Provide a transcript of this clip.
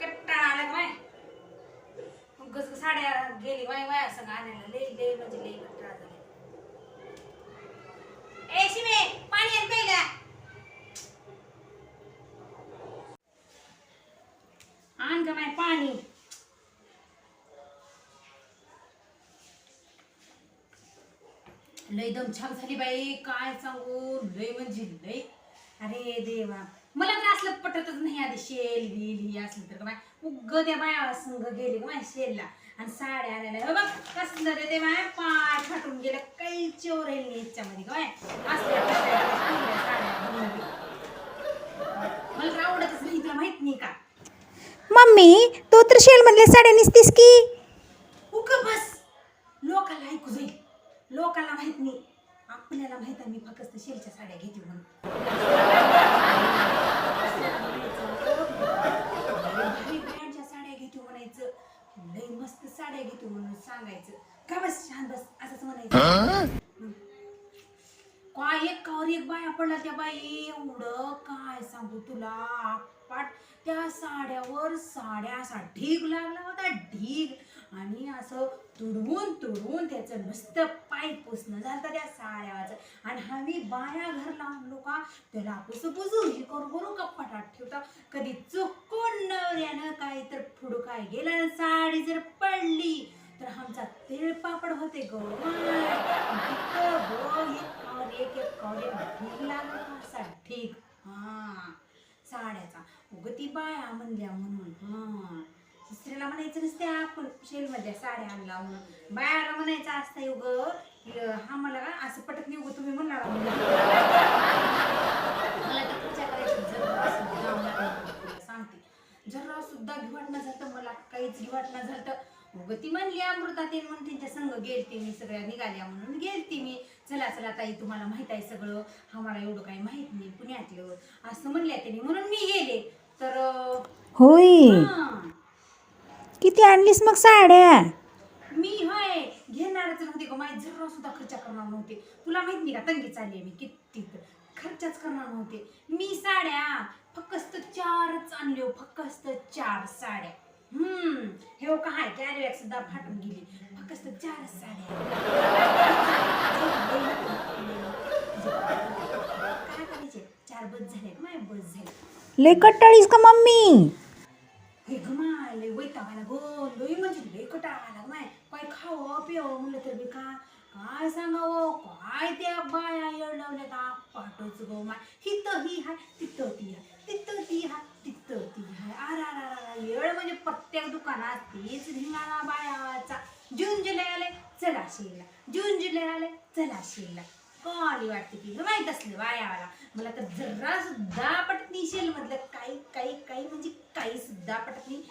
कट्टाळा आला माय उगाच साड्या गेली माय माया संग आणायला. लई लई म्हणजे लई कट्टाळा झाला ए शिमे पाणी आण प्यायला. आण का माय पाणी. लय दम छान झाली बाई काय सांगू? लय म्हणजे लय. अरे देवा. मला तर असलं पटतच नाही आधी शेल बिल ही असलं तर. काय उग त्या बाया संग गेली का माझ्या शेलला. आणि साड्या हे बघ कसलं रे ते माय पाय फाटून गेलं. काही चोर येईल याच्यामध्ये काय. मला तर आवडतच नाही तुला माहीत नाही का? मम्मी तू तर शेल मधल्या साड्या नेसतीस की? उग बस. लोकांना ऐकू जाईल. लोकांना माहीत नाही. आपल्याला माहीत आहे मी फक्त शेलच्या साड्या घेते म्हणून. ब्रँडच्या साड्या घेतो म्हणायचं. मस्त साड्या घेतो म्हणून सांगायचं. का बस छान बस असंच म्हणायचं. काय एक कावर एक बाया पडला त्या बाई. एवढं काय सांगू तुला? पाट त्या साड्यावर साड्या असा ढीग लागला होता ढीग. आणि असं तुडवून तुडवून त्याचं नुसतं पाय पुसणं झालं त्या साड्याचं आणि आम्ही बाया घर लावलो का त्याला पुसू पुसू हे करू करू कपाटात ठेवता? कधी चुकून नवऱ्यानं काय तर फुड काय गेलं साडी जर पडली तर आमचा तिळपापड होते गौरव एक एक कवरे लागला ठीक हा. साड्याचा. उग ती बाया म्हणल्या म्हणून हा. दुसऱ्याला म्हणायचं नसते आपण शेलमध्ये साड्या आणला म्हणून. बायाला म्हणायचं असतं उग की हा मला का असं पटत नाही उग तुम्ही म्हणणार मला तर करायचं जरा सुद्धा सांगते. जर सुद्धा घेवाटणं झालं मला काहीच घेवाटणं झालं मग ती म्हणली अमृता ते म्हणून त्यांच्या संग गेलते मी सगळ्या निघाल्या म्हणून गेलती मी. चला चला ताई तुम्हाला माहीत आहे सगळं. आम्हाला एवढं काही माहीत नाही पुण्यातलं. असं म्हणल्या त्यांनी. म्हणून मी गेले. तर होय. हा. किती आणलीस मग साड्या? मी होय घेणारच नव्हते का माझी जरा सुद्धा खर्च करणार नव्हते. तुला माहीत नाही का तंगी चालली आहे मी किती. खर्चच करणार नव्हते. मी साड्या फक्त चारच आणले हो, फक्त चार साड्या. हम्म हे हो काय कॅरी बॅग सुद्धा फाटून गेली. फक्त चारच साड्या काय करायचे? चार बस झाले का माझे बस झाले. लय कट्टाळीस का मम्मी. हे गमाय लय वैतागायला गो लय म्हणजे लय कटाळायला माय. काय खावं पिवं म्हणलं तर बी का काय सांगावं? काय त्या बाया येड लावल्या का पाठच गो माय. हिथं ही हाय तिथं ती हाय तिथं ती हाय हाय. रा म्हणजे प्रत्येक दुकानात तीच धिंगाणा बायाचा जून जुलै आले चला शिरला. जून जुलै आले चला शिरला. कोणी वाटते की माहीत असलं बायावाला मला तर जरा सुद्धा पटत नाही शेल मधलं काही काही काही म्हणजे काही सुद्धा पटत नाही.